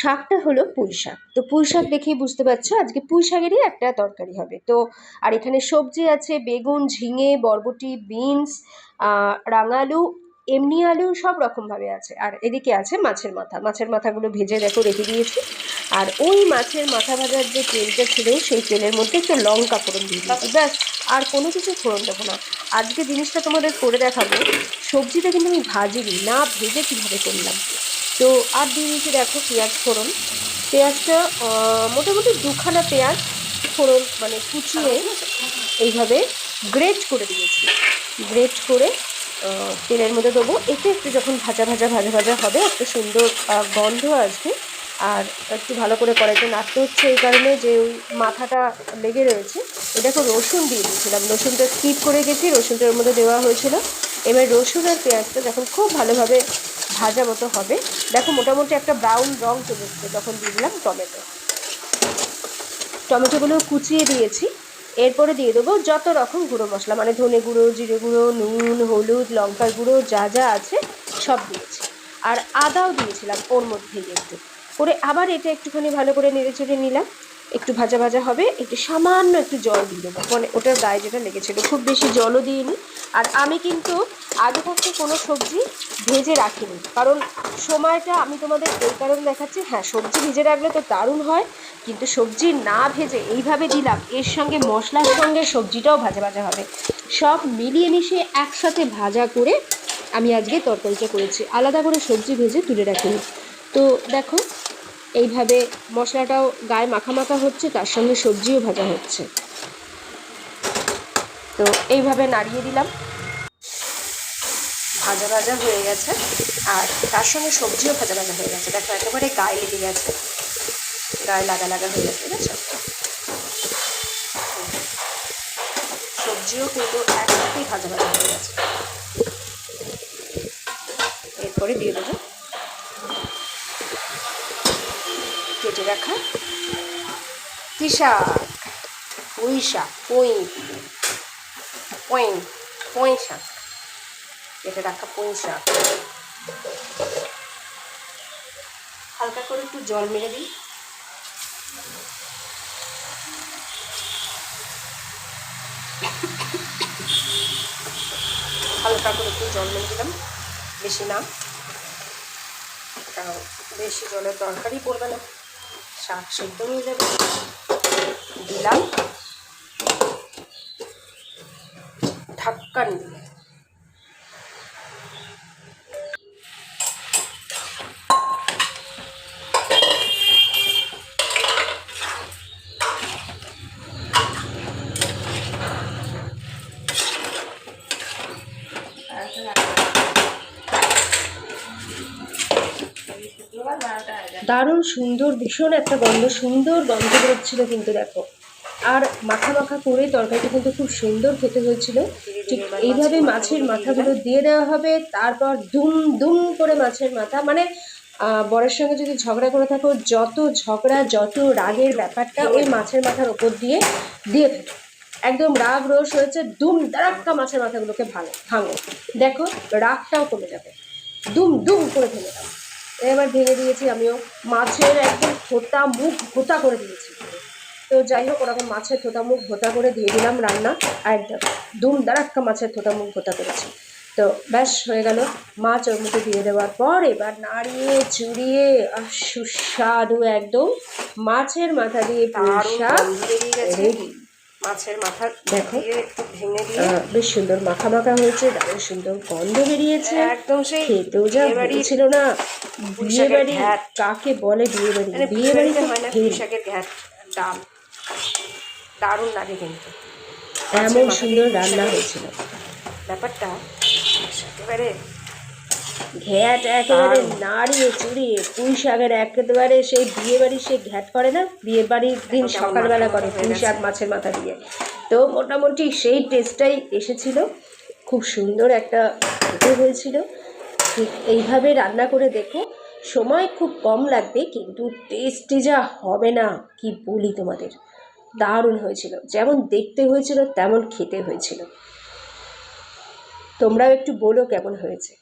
শাকটা হলো পুঁই শাক। তো পুঁই শাক দেখেই বুঝতে পারছ, আজকে পুঁই শাকেরই একটা তরকারি হবে। তো আর এখানে সবজি আছে, বেগুন, ঝিঙে, বরবটি, বিনস রাঙালু, এমনি আলু সব রকমভাবে আছে। আর এদিকে আছে মাছের মাথা। মাছের মাথাগুলো ভেজে দেখো, রেখে দিয়েছি। আর ওই মাছের মাথা ভাজার যে তেলটা ছিল, সেই তেলের মধ্যে একটু লঙ্কা ফোড়ন দিয়ে দিয়েছি। ব্যাস, আর কোনো কিছু ফোড়ন দেবো না। আজকে জিনিসটা তোমাদের করে দেখাবো। সবজিটা কিন্তু আমি ভাজিনি, না ভেজে কীভাবে করলাম। তো আর দিয়ে দিয়েছি দেখো পেঁয়াজ ফোড়ন। পেঁয়াজটা মোটামুটি দুখানা পেঁয়াজ ফোড়ন মানে কুচিয়ে এইভাবে গ্রেট করে দিয়েছি। গ্রেট করে তেলের মধ্যে দেবো। এতে একটু যখন ভাজা ভাজা ভাজা ভাজা হবে, একটা সুন্দর গন্ধ আসবে। আর একটু ভালো করে কড়াইতে নাড়তে হচ্ছে এই কারণে যে ওই মাথাটা লেগে রয়েছে। এ দেখো রসুন দিয়ে দিয়েছিলাম। রসুনটা স্কিপ করে গেছি রসুনটার মধ্যে দেওয়া হয়েছিল। এবার রসুন আর পেঁয়াজটা যখন খুব ভালোভাবে ভাজা মতো হবে। দেখো, মোটামুটি একটা ব্রাউন রং চলে এসছে তখন দিয়ে দিলাম টমেটো। টমেটোগুলো কুচিয়ে দিয়েছি। এরপরে দিয়ে দেবো যত রকম গুঁড়ো মশলা মানে ধনে গুঁড়ো, জিরে গুঁড়ো, নুন, হলুদ, লঙ্কার গুঁড়ো, যা যা আছে সব দিয়েছি। আর আদাও দিয়েছিলাম ওর মধ্যেই একটু। করে আবার এটা একটুখানি ভালো করে নেড়ে চেড়ে নিলাম। একটু ভাজা ভাজা হবে। একটু সামান্য একটু জল দিয়ে দেবো। মানে ওটার গায়ে যেটা লেগেছিলো, খুব বেশি জলও দিইনি। আর আমি কিন্তু আগে থাকতে কোনো সবজি ভেজে রাখিনি। কারণ সময়টা আমি তোমাদের এই কারণে দেখাচ্ছি হ্যাঁ সবজি ভেজে রাখলে তো দারুণ হয়, কিন্তু সবজি না ভেজে এইভাবে দিলাম, এর সঙ্গে মশলার সঙ্গে সবজিটাও ভাজা ভাজা হবে। সব মিলিয়ে মিশিয়ে একসাথে ভাজা করে আমি আজকে তরকারিটা করেছি। আলাদা করে সবজি ভেজে তুলে রাখিনি। তো দেখো, এইভাবে মশলাটাও গায়ে মাখা মাখা হচ্ছে, তার সঙ্গে সবজিও ভাজা হচ্ছে। তো এইভাবে নাড়িয়ে দিলাম। ভাজা ভাজা হয়ে গেছে। আর তার সঙ্গে সবজিও ভাজা ভাজা হয়ে গেছে। দেখো, একেবারে গায়ে লেগে গেছে। গায়ে লাগা লাগা হয়ে গেছে, ঠিক আছে? সবজিও কিন্তু একসাথেই ভাজা ভাজা হয়ে গেছে। এরপরে দিয়ে দেবো কেটে রাখা কি শাক পুঁই শাক, পুঁই। পুঁই পুঁই শাক কেটে রাখা পুঁই শাক হালকা করে একটু জল মেরে দিই। হালকা করে একটু জল মেরে দিলাম। বেশি না। কারণ বেশি জলের দরকারই পড়বে না। শাক সেদ্ধ হয়ে যাবে। দিলাম। ঢাক্কান দিয়ে দারুণ সুন্দর, ভীষণ একটা গন্ধ, সুন্দর গন্ধ বেরোচ্ছিল কিন্তু দেখো। আর মাখা মাখা করে তরকারিটা কিন্তু খুব সুন্দর খেতে হয়েছিল। ঠিক এইভাবে মাছের মাথাগুলো দিয়ে দেওয়া হবে, তারপর দুম দুম করে মাছের মাথা মানে বরের সঙ্গে যদি ঝগড়া করে থাকো, যত ঝগড়া, যত রাগের ব্যাপারটা ওই মাছের মাথার ওপর দিয়ে দিয়ে থাকো। একদম রাগ রোষ হয়েছে, দুম, দারাক্কা মাছের মাথাগুলোকে ভালো ভাঙো। দেখো, রাগটাও কমে যাবে। দুম দুম করে ফেলে দাও। এবার ভেঙে দিয়েছি আমিও। মাছের একদম থোতা মুখ ভোতা করে দিয়েছি। তো যাই হোক ওরকম মাছের থোতা মুখ ভোতা করে দিয়ে দিলাম রান্না আর একদম দুম দারাক্কা মাছের থোতা মুখ ভোতা করেছি। তো ব্যাস হয়ে গেল। মাছ ওর মধ্যে দিয়ে দেওয়ার পর এবার নাড়িয়ে চুড়িয়ে আর সুস্বাদু একদম মাছের মাথা দিয়ে রেডি। মাছের মাথা দেখো। ভেঙে দিয়ে বেশ সুন্দর মাখা মাখা হয়েছে দারুণ সুন্দর গন্ধ বেরিয়েছে। একদম সেই খেতেও যা বিয়ে ছিল না। বিয়ে বাড়ি কাকে বলে বিয়ে বাড়ি বিয়ে বাড়িতে হয় না শাকের ঘ্যাট ডাল। দারুণ লাগে কিন্তু। এমন সুন্দর রান্না হয়েছিল। ব্যাপারটা একেবারে ঘ্যাট একেবারে নাড়িয়ে চুড়িয়ে পুঁই শাকের একেবারে সেই বিয়ে বাড়ির সেই ঘ্যাট করে না? বিয়ে বাড়ির দিন সকালবেলা করে পুঁই শাক মাছের মাথা দিয়ে। তো মোটামুটি সেই টেস্টটাই এসেছিল। খুব সুন্দর একটা খেতে হয়েছিল। ঠিক এইভাবে রান্না করে দেখো। সময় খুব কম লাগবে কিন্তু টেস্টি যা হবে না কি বলি তোমাদের? দারুণ হয়েছিল। যেমন দেখতে হয়েছিল তেমন খেতে হয়েছিল। তোমরাও একটু বলো কেমন হয়েছে?